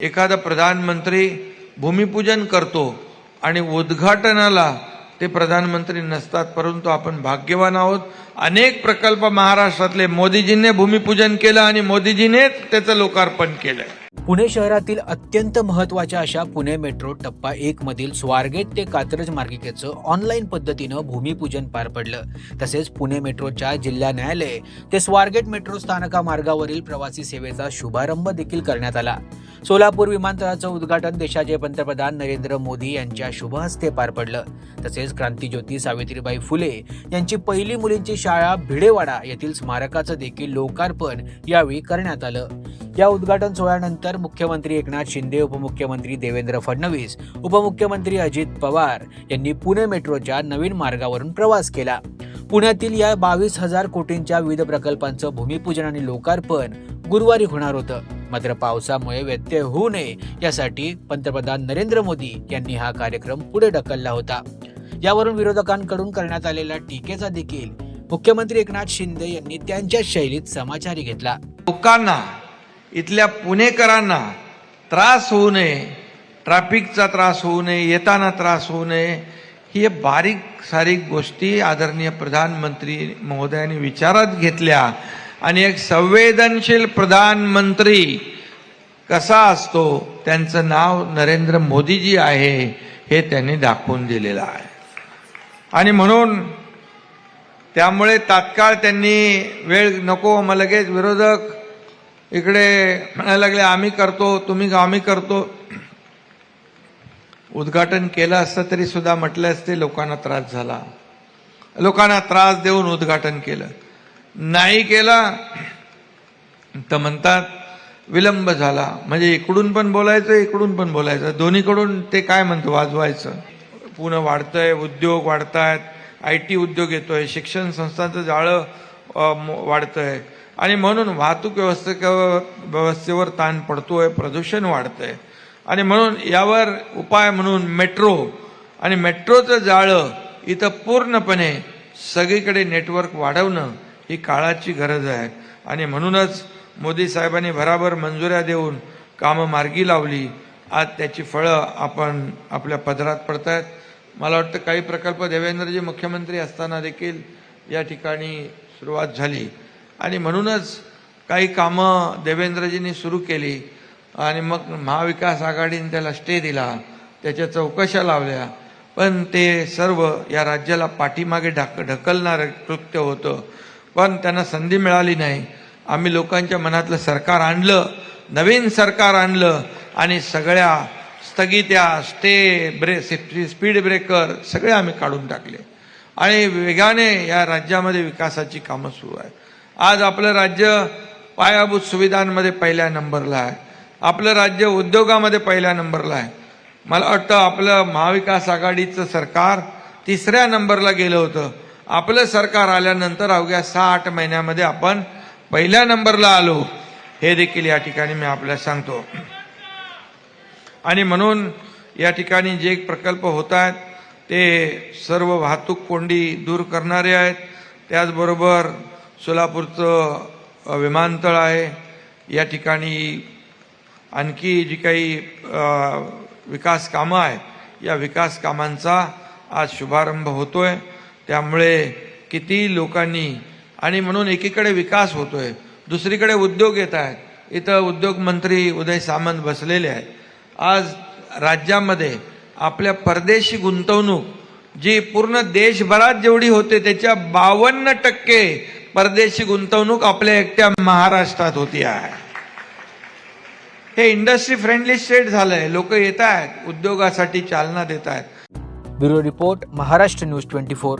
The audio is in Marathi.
एखादा प्रधानमंत्री भूमिपूजन करतो आणि उद्घाटनाला ते प्रधानमंत्री नसतात परंतु आपण भाग्यवान आहोत. अनेक प्रकल्प महाराष्ट्रातले मोदीजींनी भूमिपूजन केलं आणि मोदीजीनेच त्याचं लोकार्पण केलंय. पुणे शहरातील अत्यंत महत्त्वाच्या अशा पुणे मेट्रो टप्पा एक मधील स्वारगेट ते कात्रज मार्गिकेचं ऑनलाईन पद्धतीनं भूमिपूजन पार पडलं. तसेच पुणे मेट्रोच्या जिल्हा न्यायालय ते स्वारगेट मेट्रो स्थानका मार्गावरील प्रवासी सेवेचा शुभारंभ देखील करण्यात आला. सोलापूर विमानतळाचं उद्घाटन देशाचे पंतप्रधान नरेंद्र मोदी यांच्या शुभ हस्ते पार पडलं. तसेच क्रांतीज्योती सावित्रीबाई फुले यांची पहिली मुलींची शाळा भिडेवाडा येथील स्मारकाचं देखील लोकार्पण यावेळी करण्यात आलं. या उद्घाटन सोहळ्यानंतर मुख्यमंत्री एकनाथ शिंदे उपमुख्यमंत्री देवेंद्र फडणवीस उपमुख्यमंत्री अजित पवार यांनी पुणे मेट्रोच्या नवीन मार्गावरून प्रवास केला. पुण्यातील या बावीस हजार कोटींच्या विविध प्रकल्पांचं भूमिपूजन आणि लोकार्पण गुरुवारी होणार होतं. मात्र पावसामुळे व्यत्यय होऊ नये यासाठी पंतप्रधान नरेंद्र मोदी यांनी हा कार्यक्रम पुढे ढकलला होता. यावरून विरोधकांकडून करण्यात आलेल्या टीकेचा देखील मुख्यमंत्री एकनाथ शिंदे यांनी त्यांच्या शैलीत समाचारी घेतला. लोकांना इथल्या पुणेकरांना त्रास होऊ नये ट्रॅफिकचा त्रास होऊ नये येताना त्रास होऊ नये ही बारीक सारीक गोष्टी आदरणीय प्रधानमंत्री महोदयांनी विचारात घेतल्या. आणि एक संवेदनशील प्रधानमंत्री कसा असतो त्यांचं नाव नरेंद्र मोदीजी आहे हे त्यांनी दाखवून दिलेलं आहे. आणि म्हणून त्यामुळे तात्काळ त्यांनी वेळ नको मग लगेच विरोधक इकडे म्हणायला लागले आम्ही करतो तुम्ही आम्ही करतो. उद्घाटन केलं असतं तरी सुद्धा म्हटलं असते लोकांना त्रास झाला. लोकांना त्रास देऊन उद्घाटन केलं. नाही केला तर म्हणतात विलंब झाला. म्हणजे इकडून पण बोलायचं इकडून पण बोलायचं. दोन्हीकडून ते काय म्हणतो वाजवायचं. पुन्हा वाढतंय उद्योग वाढतायत आय टी उद्योग येतोय शिक्षण संस्थांचं जाळं वाढतंय. आणि म्हणून वाहतूक व्यवस्थे व्यवस्थेवर ताण पडतोय प्रदूषण वाढतंय. आणि म्हणून यावर उपाय म्हणून मेट्रो आणि मेट्रोचं जाळं इथं पूर्णपणे सगळीकडे नेटवर्क वाढवणं ही काळाची गरज आहे. आणि म्हणूनच मोदी साहेबांनी भराभर मंजुऱ्या देऊन कामं मार्गी लावली. आज त्याची फळं आपण आपल्या पदरात पडत आहेत मला वाटतं काही प्रकल्प देवेंद्रजी मुख्यमंत्री असताना देखील या ठिकाणी सुरुवात झाली. आणि म्हणूनच काही कामं देवेंद्रजींनी सुरू केली आणि मग महाविकास आघाडीने त्याला स्टे दिला. त्याच्या चौकशा लावल्या. पण ते सर्व या राज्याला पाठीमागे ढक ढकलणारं कृत्य होतं. पण त्यांना संधी मिळाली नाही. आम्ही लोकांच्या मनातलं सरकार आणलं नवीन सरकार आणलं आणि सगळ्या स्थगित्या स्टे ब्रे स्पीड ब्रेकर सगळे आम्ही काढून टाकले. आणि वेगाने या राज्यामध्ये विकासाची कामं सुरू आहेत. आज आपलं राज्य पायाभूत सुविधांमध्ये पहिल्या नंबरला आहे. आपलं राज्य उद्योगामध्ये पहिल्या नंबरला आहे. मला वाटतं आपलं महाविकास आघाडीचं सरकार तिसऱ्या नंबरला गेलं होतं. आपलं सरकार आल्यानंतर अवघ्या सहा आठ महिन्यामध्ये आपण पहिल्या नंबरला आलो. हे देखील या ठिकाणी मी आपल्याला सांगतो. आणि म्हणून या ठिकाणी जे प्रकल्प होत आहेत ते सर्व वाहतूक कोंडी दूर करणारे आहेत. त्याचबरोबर सोलापूरचं विमानतळ आहे. या ठिकाणी आणखी जी काही विकास कामं आहेत या विकास कामांचा आज शुभारंभ होतोय. त्यामुळे किती लोकांनी आणि म्हणून एकीकडे विकास होतोय दुसरीकडे उद्योग येत आहेत. इथं उद्योगमंत्री उदय सामंत बसलेले आहेत. आज राज्यामध्ये आपल्या परदेशी गुंतवणूक जी पूर्ण देशभरात जेवढी होते त्याच्या बावन्न टक्के परदेशी गुंतवणूक आपल्या एकट्या महाराष्ट्रात होती आहे. हे इंडस्ट्री फ्रेंडली स्टेट झालंय. लोक येत आहेत उद्योगासाठी चालना देत आहेत bureau report Maharashtra news twenty four.